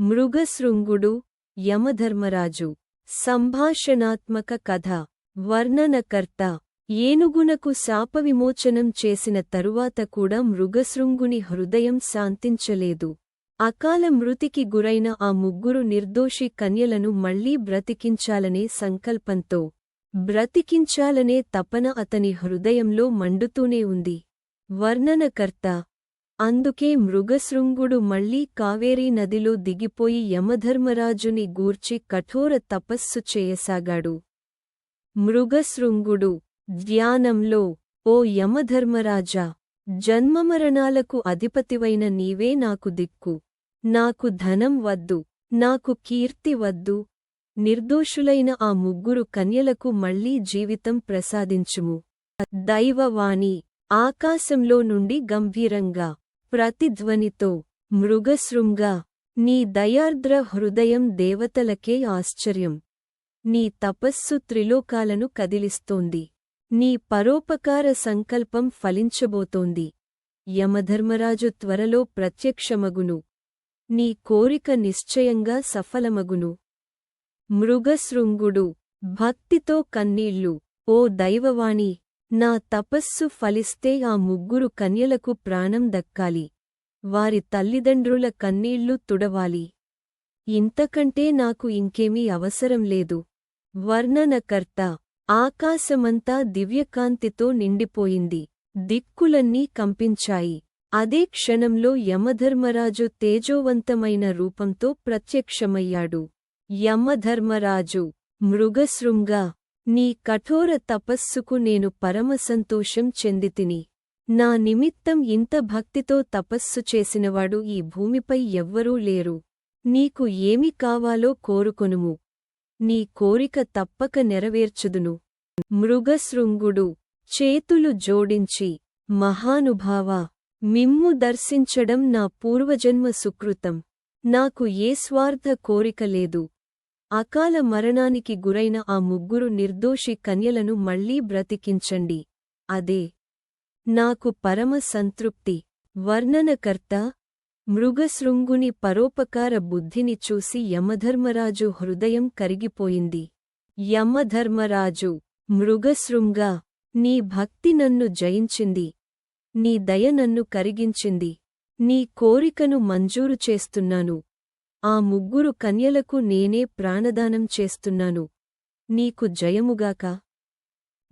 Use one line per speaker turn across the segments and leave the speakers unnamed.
మృగశృంగుడు యమధర్మరాజు. సంభాషణాత్మక కథ. వర్ణనకర్త. ఏనుగునకు శాపవిమోచనం చేసిన తరువాత కూడా మృగశృంగుని హృదయం శాంతించలేదు. అకాల మృతికి గురైన ఆ ముగ్గురు నిర్దోషి కన్యలను మళ్ళీ బ్రతికించాలనే సంకల్పంతో బ్రతికించాలనే తపన అతని హృదయంలో మండుతూనే ఉంది. వర్ణనకర్త. అందుకే మృగశృంగుడు మళ్ళీ కావేరీ నదిలో దిగిపోయి యమధర్మరాజుని గూర్చి కఠోర తపస్సు చేయసాగాడు. మృగశృంగుడు ధ్యానంలో ఓ యమధర్మరాజా జన్మమరణాలకు అధిపతివైన నీవే నాకు దిక్కు. నాకు ధనం వద్దు నాకు కీర్తి వద్దు. నిర్దోషులైన ఆ ముగ్గురు కన్యలకు మళ్ళీ జీవితం ప్రసాదించుము. దైవవాణి ఆకాశంలో నుండి గంభీరంగా ప్రతిధ్వనితో మృగశృంగా నీ దయార్ద్ర హృదయం దేవతలకే ఆశ్చర్యం. నీ తపస్సు త్రిలోకాలను కదిలిస్తోంది. నీ పరోపకార సంకల్పం ఫలించబోతోంది. యమధర్మరాజు త్వరలో ప్రత్యక్షమగును. నీ కోరిక నిశ్చయంగా సఫలమగును. మృగశృంగుడు భక్తితో కన్నీళ్ళు ఓ దైవవాణి నా తపస్సు ఫలిస్తే ఆ ముగ్గురు కన్యలకు ప్రాణం దక్కాలి. వారి తల్లిదండ్రుల కన్నీళ్ళు తుడవాలి. ఇంతకంటే నాకు ఇంకేమీ అవసరం లేదు. వర్ణనకర్త ఆకాశమంతా దివ్యకాంతితో నిండిపోయింది. దిక్కులన్నీ కంపించాయి. అదే క్షణంలో యమధర్మరాజు తేజోవంతమైన రూపంతో ప్రత్యక్షమయ్యాడు. యమధర్మరాజు మృగశృంగ నీ కఠోర తపస్సుకు నేను పరమసంతోషం చెందితిని. నా నిమిత్తం ఇంత భక్తితో తపస్సు చేసినవాడు ఈ భూమిపై ఎవ్వరూ లేరు. నీకు ఏమి కావాలో కోరుకొనుము. నీ కోరిక తప్పక నెరవేర్చుదును. మృగశృంగుడు చేతులు జోడించి మహానుభావా మిమ్ము దర్శించడం నా పూర్వజన్మ సుకృతం. నాకు ఏ స్వార్థ కోరిక లేదు. అకాల మరణానికి గురైన ఆ ముగ్గురు నిర్దోషి కన్యలను మళ్ళీ బ్రతికించండి. అదే నాకు పరమ సంతృప్తి. వర్ణనకర్త మృగశృంగుని పరోపకార బుద్ధిని చూసి యమధర్మరాజు హృదయం కరిగిపోయింది. యమధర్మరాజు మృగశృంగా నీ భక్తి నన్ను జయించింది. నీ దయ నన్ను కరిగించింది. నీ కోరికను మంజూరు చేస్తున్నాను. ఆ ముగ్గురు కన్యలకు నేనే ప్రాణదానం చేస్తున్నాను. నీకు జయముగాక.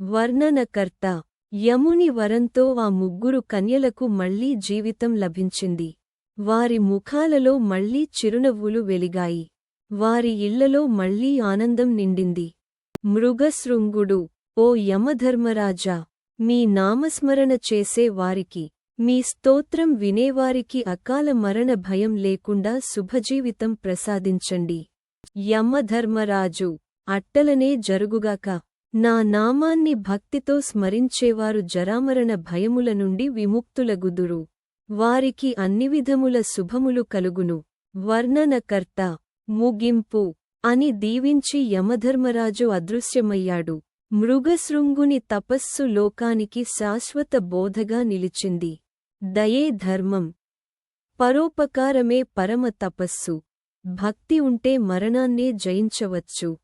వర్ణనకర్త. యముని వరంతో ఆ ముగ్గురు కన్యలకు మళ్ళీ జీవితం లభించింది. వారి ముఖాలలో మళ్ళీ చిరునవ్వులు వెలిగాయి. వారి ఇళ్ళలో మళ్ళీ ఆనందం నిండింది. మృగశృంగుడు ఓ యమధర్మరాజా మీ నామస్మరణ చేసే వారికి మీ స్తోత్రం వినేవారికి అకాల మరణ భయం లేకుండా శుభజీవితం ప్రసాదించండి. యమధర్మరాజు అట్టలనే జరుగుగాక నా నామాన్ని భక్తితో స్మరించేవారు జరామరణ భయముల నుండి విముక్తులగుదురు. వారికి అన్ని విధముల శుభములు కలుగును. వర్ణనకర్త ముగింపు అని దీవించి యమధర్మరాజు అదృశ్యమయ్యాడు. మృగశృంగుని తపస్సు లోకానికి శాశ్వత బోధగా నిలిచింది. దయే ధర్మం. పరోపకారమే పరమ తపస్సు. భక్తి ఉంటే మరణాన్నే జయించవచ్చు.